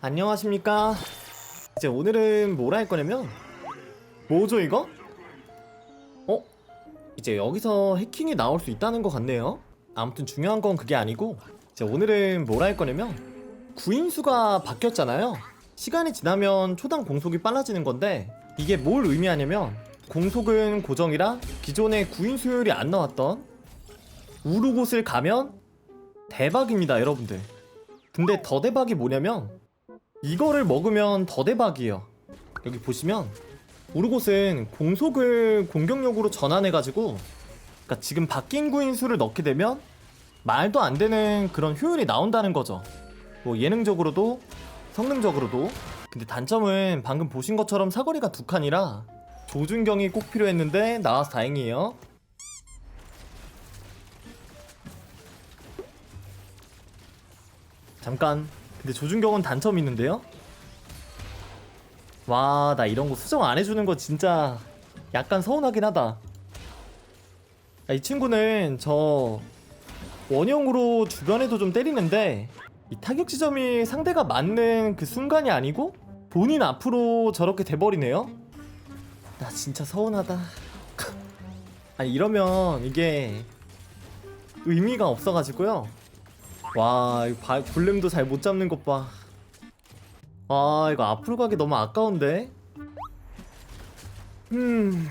안녕하십니까 이제 오늘은 뭘 할 거냐면 뭐죠 이거? 어? 이제 여기서 해킹이 나올 수 있다는 것 같네요 아무튼 중요한 건 그게 아니고 이제 오늘은 뭘 할 거냐면 구인수가 바뀌었잖아요 시간이 지나면 초당 공속이 빨라지는 건데 이게 뭘 의미하냐면 공속은 고정이라 기존의 구인 수요율이 안 나왔던 우르곳을 가면 대박입니다 여러분들 근데 더 대박이 뭐냐면 이거를 먹으면 더 대박이에요. 여기 보시면 우르곳은 공속을 공격력으로 전환해가지고 그러니까 지금 바뀐 구인 수를 넣게 되면 말도 안 되는 그런 효율이 나온다는 거죠. 뭐 예능적으로도 성능적으로도 근데 단점은 방금 보신 것처럼 사거리가 두 칸이라 조준경이 꼭 필요했는데 나와서 다행이에요. 잠깐 근데 조준경은 단점이 있는데요? 와, 나 이런 거 수정 안 해주는 거 진짜 약간 서운하긴 하다. 야, 이 친구는 저 원형으로 주변에도 좀 때리는데 이 타격 지점이 상대가 맞는 그 순간이 아니고 본인 앞으로 저렇게 돼버리네요? 나 진짜 서운하다. 아니, 이러면 이게 의미가 없어가지고요. 와, 이거 바, 골렘도 잘 못 잡는 것 봐. 아, 이거 앞으로 가기 너무 아까운데? 음.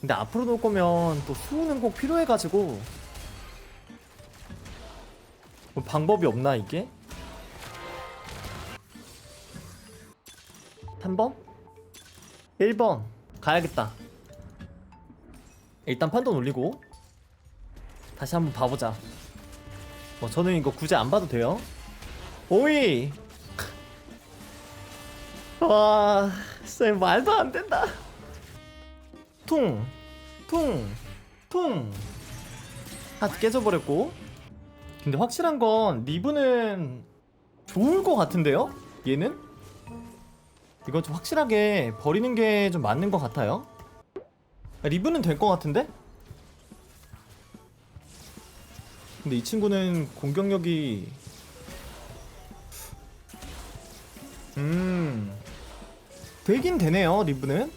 근데 앞으로 놓을 거면 또 수호는 꼭 필요해가지고. 뭐 방법이 없나, 이게? 3번? 1번. 가야겠다. 일단 판돈 올리고. 다시 한번 봐보자. 뭐 저는 이거 굳이 안 봐도 돼요. 오이. 와, 진짜 말도 안 된다. 퉁, 퉁, 퉁. 하트 깨져버렸고. 근데 확실한 건 리브는 좋을 것 같은데요? 얘는? 이건 좀 확실하게 버리는 게 좀 맞는 것 같아요. 리브는 될 것 같은데? 근데 이 친구는 공격력이 음 되긴 되네요 리브는.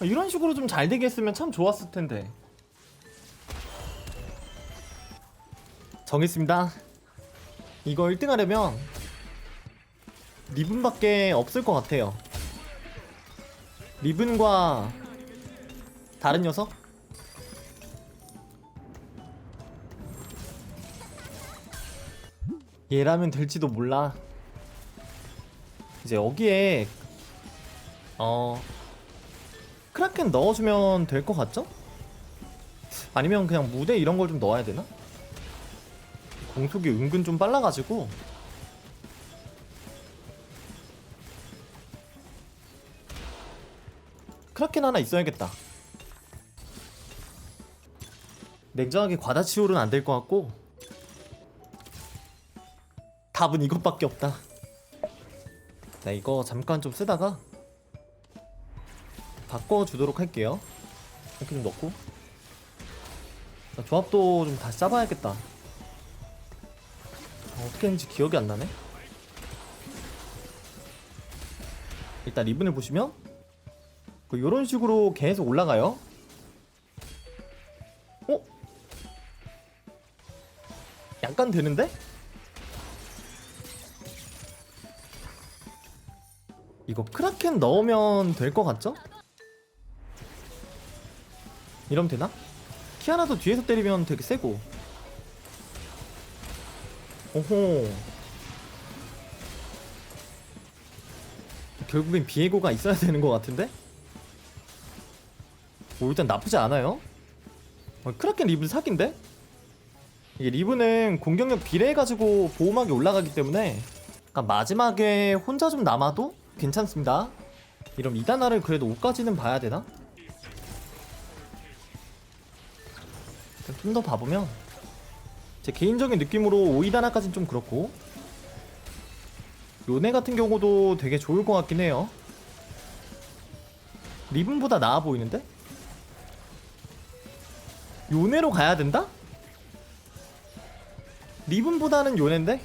아, 이런 식으로 좀 잘 되게 했으면 참 좋았을 텐데. 정했습니다. 이거 1등 하려면 리븐밖에 없을 것 같아요. 리븐과 다른 녀석? 얘라면 될지도 몰라. 이제 여기에 어 크라켄 넣어주면 될 것 같죠? 아니면 그냥 무대 이런 걸 좀 넣어야 되나? 공속이 은근 좀 빨라가지고 크라켄 하나 있어야겠다. 냉정하게 과다치올은 안 될 것 같고 답은 이것밖에 없다. 자, 이거 잠깐 좀 쓰다가 바꿔주도록 할게요. 이렇게 좀 넣고. 자, 조합도 좀 다시 짜봐야겠다. 어, 어떻게 했는지 기억이 안 나네. 일단 리븐을 보시면 그 요런 식으로 계속 올라가요. 어? 약간 되는데? 이거 크라켄 넣으면 될 것 같죠? 이러면 되나? 키아나도 뒤에서 때리면 되게 세고 오호 결국엔 비에고가 있어야 되는 것 같은데? 오 일단 나쁘지 않아요 어, 크라켄 리븐 사기인데? 이게 리븐은 공격력 비례해가지고 보호막이 올라가기 때문에 약간 마지막에 혼자 좀 남아도 괜찮습니다. 이럼 이단화를 그래도 5까지는 봐야 되나? 좀 더 봐보면 제 개인적인 느낌으로 5이단화까지는 좀 그렇고 요네 같은 경우도 되게 좋을 것 같긴 해요. 리븐보다 나아 보이는데? 요네로 가야 된다? 리븐보다는 요네인데?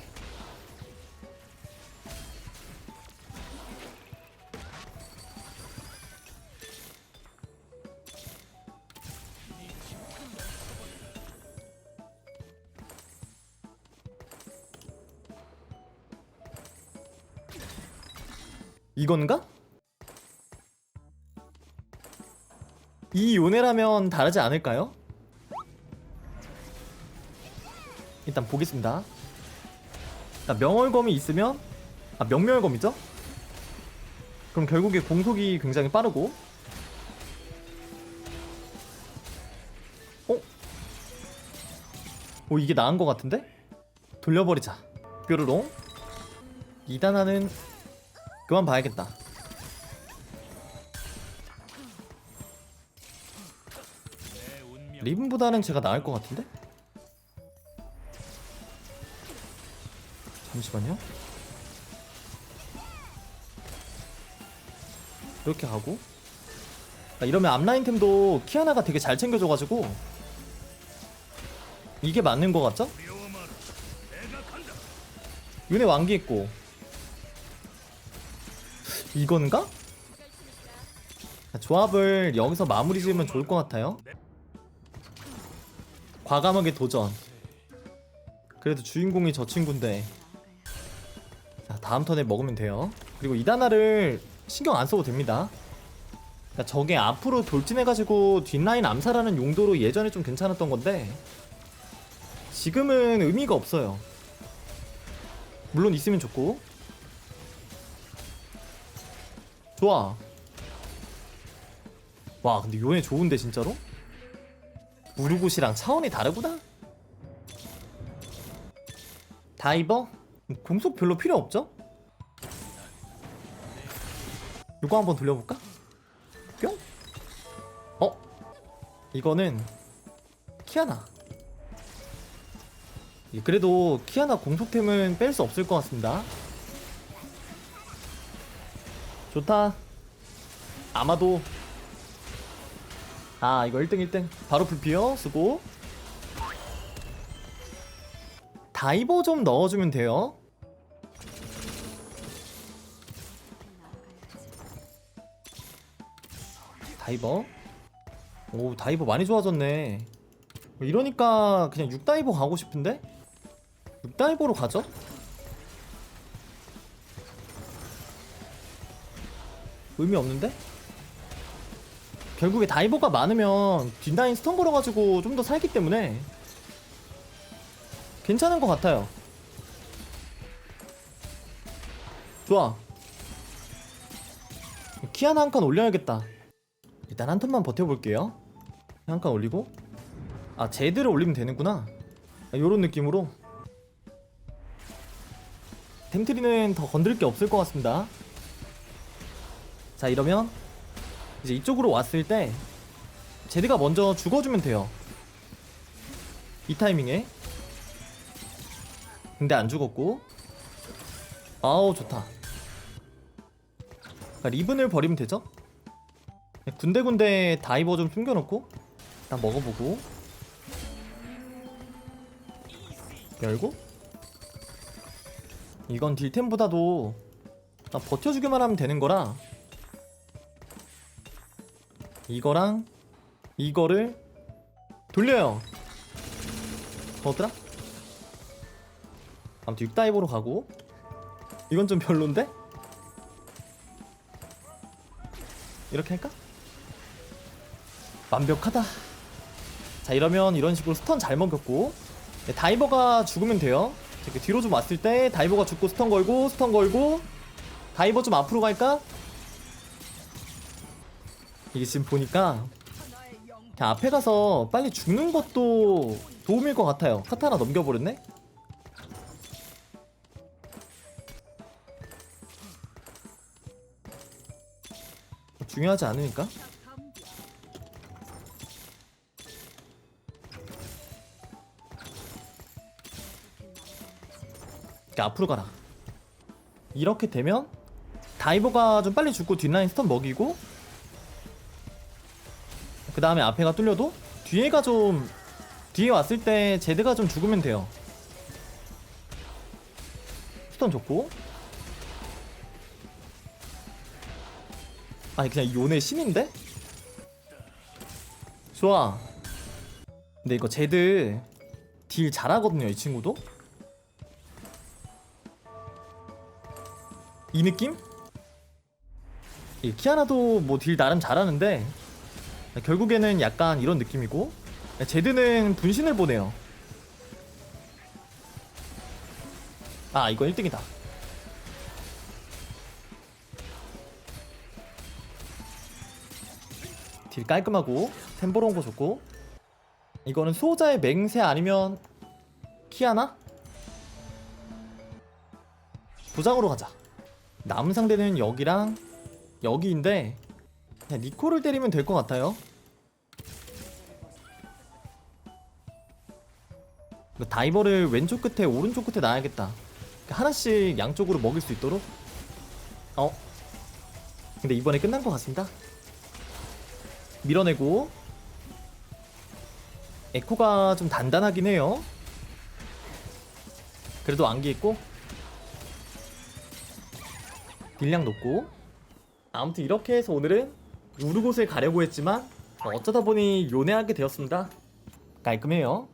이건가? 이 요네라면 다르지 않을까요? 일단 보겠습니다. 자, 명월검이 있으면 아 명멸검이죠? 그럼 결국에 공속이 굉장히 빠르고 어? 오 이게 나은 것 같은데? 돌려버리자 뾰루롱 2단하는 그만 봐야겠다 리븐보다는 제가 나을 것 같은데? 잠시만요. 이렇게 하고 아, 이러면 앞라인템도 키아나가 되게 잘 챙겨줘가지고 이게 맞는 것 같죠? 윤회 왕기 있고 이건가? 아, 조합을 여기서 마무리 지으면 좋을 것 같아요. 과감하게 도전. 그래도 주인공이 저 친구인데. 자 다음 턴에 먹으면 돼요. 그리고 이다나를 신경 안 써도 됩니다. 그러니까 저게 앞으로 돌진해가지고 뒷라인 암살하는 용도로 예전에 좀 괜찮았던 건데 지금은 의미가 없어요. 물론 있으면 좋고 좋아 와 근데 요네 좋은데 진짜로? 우르곳이랑 차원이 다르구나 다이버? 공속 별로 필요 없죠? 이거 한번 돌려볼까? 뿅? 어? 이거는 키아나 예, 그래도 키아나 공속템은 뺄 수 없을 것 같습니다 좋다. 아마도. 아 이거 1등 1등. 바로 불피어 쓰고. 다이버 좀 넣어주면 돼요. 다이버? 오 다이버 많이 좋아졌네. 이러니까 그냥 6다이버 가고 싶은데? 6다이버로 가죠 의미 없는데? 결국에 다이버가 많으면 뒷라인 스턴 걸어가지고 좀 더 살기 때문에 괜찮은 것 같아요. 좋아. 키아나 한 칸 올려야겠다. 일단 한 턴만 버텨볼게요. 한 칸 올리고. 아 제드를 올리면 되는구나. 아, 요런 느낌으로. 템트리는 더 건들 게 없을 것 같습니다 자 이러면 이제 이쪽으로 왔을 때 제드가 먼저 죽어주면 돼요. 이 타이밍에. 근데 안 죽었고. 아우 좋다. 자, 리븐을 버리면 되죠? 군데군데 다이버 좀 숨겨놓고 일단 먹어보고. 열고. 이건 딜템보다도 딱 버텨주기만 하면 되는 거라 이거랑 이거를 돌려요 뭐더라? 아무튼 6다이버로 가고 이건 좀 별론데? 이렇게 할까? 완벽하다 자 이러면 이런 식으로 스턴 잘 먹였고 네, 다이버가 죽으면 돼요 이렇게 뒤로 좀 왔을 때 다이버가 죽고 스턴 걸고 스턴 걸고 다이버 좀 앞으로 갈까? 이게 지금 보니까 그냥 앞에 가서 빨리 죽는 것도 도움일 것 같아요. 카타나 넘겨버렸네? 중요하지 않으니까. 이렇게 앞으로 가라. 이렇게 되면 다이버가 좀 빨리 죽고 뒷라인 스턴 먹이고 그 다음에 앞에가 뚫려도 뒤에가 좀 뒤에 왔을 때 제드가 좀 죽으면 돼요 패턴 좋고 아니 그냥 요네 신인데? 좋아 근데 이거 제드 딜 잘하거든요 이 친구도 이 느낌? 이 키아나도 뭐 딜 나름 잘하는데 결국에는 약간 이런 느낌이고 제드는 분신을 보내요. 아 이거 1등이다. 딜 깔끔하고 템보로 온거 좋고. 이거는 수호자의 맹세 아니면 키아나? 부장으로 가자. 남은 상대는 여기랑 여기인데 그냥 니코를 때리면 될 것 같아요. 다이버를 왼쪽 끝에 오른쪽 끝에 놔야겠다. 하나씩 양쪽으로 먹일 수 있도록? 어? 근데 이번에 끝난 것 같습니다. 밀어내고. 에코가 좀 단단하긴 해요. 그래도 안기 있고. 딜량 높고. 아무튼 이렇게 해서 오늘은 우르곳을 가려고 했지만 어쩌다 보니 요네하게 되었습니다. 깔끔해요